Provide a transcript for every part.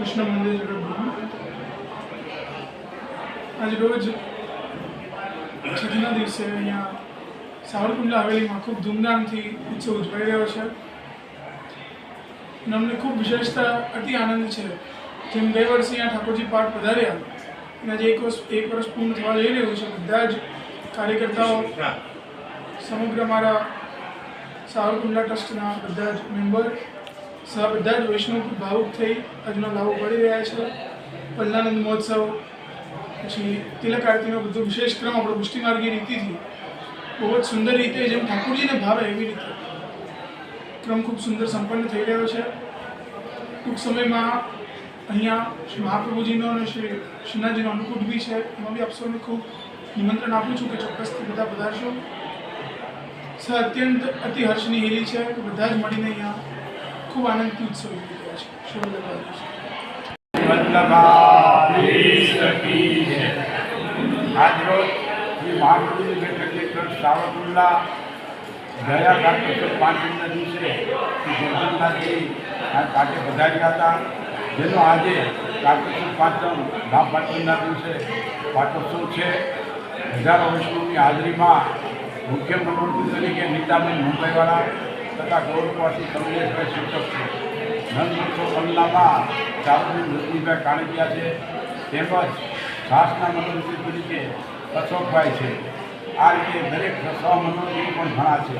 કૃષ્ણ મંદિર આજ રોજ છઠ્ઠીના દિવસે અહીંયા સાવરકુંડલા હવેલીમાં ખૂબ ધૂમધામથી ઉત્સવ ઉજવાઈ રહ્યો છે. અને અમને ખૂબ વિશેષતા અતિ આનંદ છે. જેમ ગઈ વર્ષે અહીંયા ઠાકોરજી પાઠ પધાર્યા, અને આજે એક વર્ષ એક વર્ષ પૂર્ણ થવા જઈ રહ્યું છે. બધા જ કાર્યકર્તાઓ સમગ્ર મારા સાવરકુંડલા ટ્રસ્ટના બધા જ મેમ્બર બધા જ વૈષ્ણવ ભાવુક થઈ આજનો લાવો પડી રહ્યા છે. પલ્લાનંદ મહોત્સવ, પછી તિલક આરતીનો બધો વિશેષ ક્રમ આપણો પુષ્ટિમાર્ગી રીતિથી બહુ જ સુંદર રીતે જેમ ઠાકોરજીને ભાવે એવી રીતે ક્રમ ખૂબ સુંદર સંપન્ન થઈ રહ્યો છે. ટૂંક સમયમાં અહીંયા શ્રી મહાપ્રભુજીનો અને શ્રી શ્રીનાથજીનો અન્નકૂટ બી છે. એમાં બી આપ ખૂબ નિમંત્રણ આપું છું કે ચોક્કસથી બધા પધારશો. સ અત્યંત અતિ હર્ષની હેલી છે બધા જ મળીને અહીંયા ખૂબ આનંદથી ઉત્સવ આજરોજ શ્રી મહાપ્રભુની બેઠક હેઠળ સાવરકુંડલા ગયા કાર્તિક પાંચમના દિવસે જગન્નાથજી આ કાંઠે પધાર્યા હતા જેનો આજે કાર્તિક પાંચમ ધામ પાંચમના દિવસે પાટોત્સવ છે હજારો વૈષ્ણવની હાજરીમાં મુખ્ય મનોરંજન તરીકે નીતાબેન મુંબઈવાળા તથા ગૌરવવાસી કમલેશભાઈ શિક્ષક છે. નંદોત્સવ કમલામાં ચારુબેન મૃત્યુભાઈ કાણકિયા છે. તેમજ ખાસના મનોરંજન તરીકે અશોકભાઈ છે. આ રીતે દરેક સહમનોરંજન પણ ઘણા છે.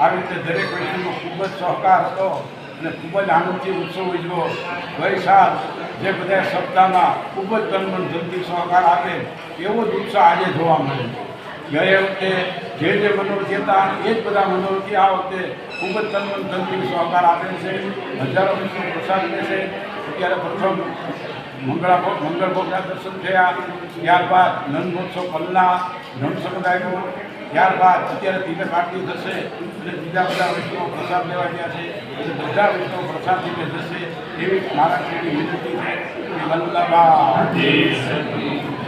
આવી રીતે દરેક વ્યક્તિનો ખૂબ જ સહકાર હતો અને ખૂબ જ આનંદથી ઉત્સવ ઉજવો ગઈ સાલ જે બધા સપ્તાહમાં ખૂબ જ તનમન જલ્દી સહકાર આપે એવો જ ઉત્સાહ આજે જોવા મળે ગયા વખતે જે જે મનોરથી હતા, એ જ બધા મનોરથી આ વખતે ખૂબ જ તનમન ધનથી સહકાર આપે છે. હજારો વિશ્વ પ્રસાદ લે છે. અત્યારે પ્રથમ મંગળા ભોગ મંગળ ભોગના દર્શન થયા. ત્યારબાદ નંદ મહોત્સવ કલ્લા નંદ સમુદાયનો. ત્યારબાદ અત્યારે તિલક આરતી થશે અને બીજા બધા વૈષ્ણવો પ્રસાદ લેવા ગયા છે. અને બધા વૈષ્ણવો પ્રસાદ ધીમે જશે એવી મારા વિનંતી છે.